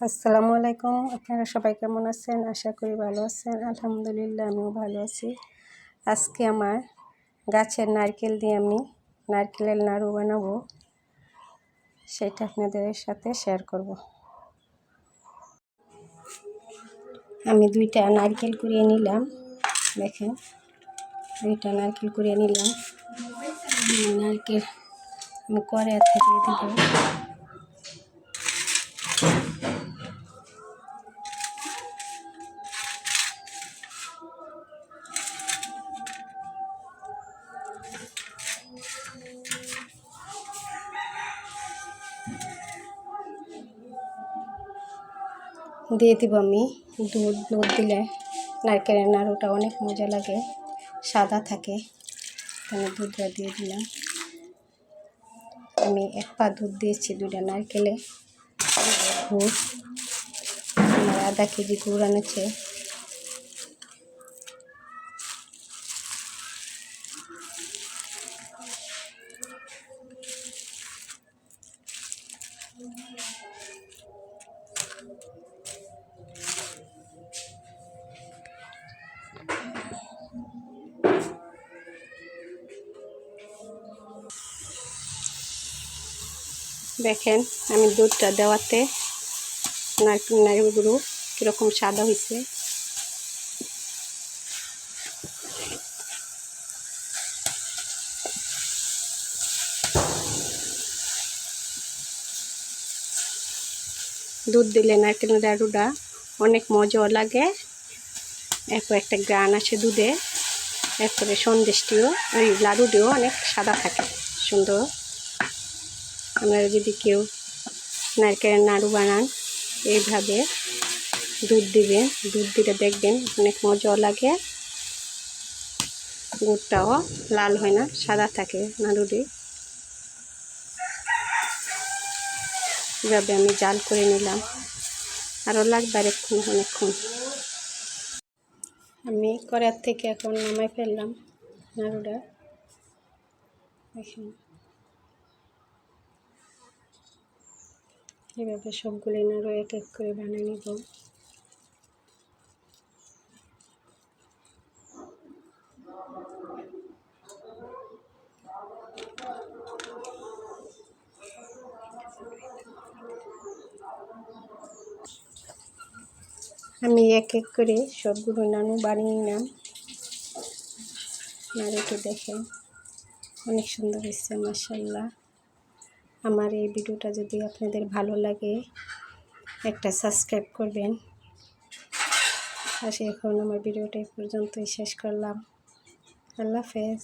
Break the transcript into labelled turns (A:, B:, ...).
A: আসসালামু আলাইকুম। আপনারা সবাই কেমন আছেন? আশা করি ভালো আছেন। আলহামদুলিল্লাহ, আমিও ভালো আছি। আজকে আমার গাছের নারকেল দিয়ে আমি নারকেলের নাড়ু বানাবো। সেটা আপনাদের সাথে শেয়ার করব। আমি দুইটা নারকেল কুড়িয়ে নিলাম। দেখেন, দুইটা নারকেল কুড়িয়ে নিলাম। নারকেল আমি করে থেকে দিব দিয়ে দিব আমি দুধ দুধ দিলে নারকেলের নাড়ুটা অনেক মজা লাগে, সাদা থাকে। এখানে দুধটা দিয়ে দিলাম। আমি এক পা দুধ দিয়েছি দুটা নারকেলে। গুড় আমার আধা কেজি গুড় আনেছে দেখেন, আমি দুধটা দেওয়াতে নারকেল নারকেলগুলো কীরকম সাদা হয়েছে দুধ দিলে নারকেল নাড়ুটা অনেক মজাও লাগে। এরপর একটা গ্রান আছে দুধে, এরপরে সন্দেশটিও, ওই লাড়ুটিও অনেক সাদা থাকে, সুন্দর। আপনারা যদি কেউ নারকেলের নাড়ু বানান, এইভাবে দুধ দিবেন, দুধ দিলে দেখবেন অনেক মজাও লাগে, গুড়টাও লাল হয় না, সাদা থাকে নাড়ুটি এভাবে আমি জাল করে নিলাম। আরও লাগবে আরেকক্ষণ, অনেকক্ষণ। আমি কড়ার থেকে এখন নামাই ফেললাম নাড়ুটা। দেখুন। এভাবে সবগুলি নাড়ু এক এক করে বানিয়ে নিব। আমি এক এক করে সবগুলো নানু বানিয়ে নিলাম। নারীকে দেখে অনেক সুন্দর হয়েছে মাসাল্লাহ আমার এই ভিডিওটা যদি আপনাদের ভালো লাগে, একটা সাবস্ক্রাইব করবেন। আর এখন আমার ভিডিওটা এই পর্যন্তই শেষ করলাম। আল্লাহ হাফেজ।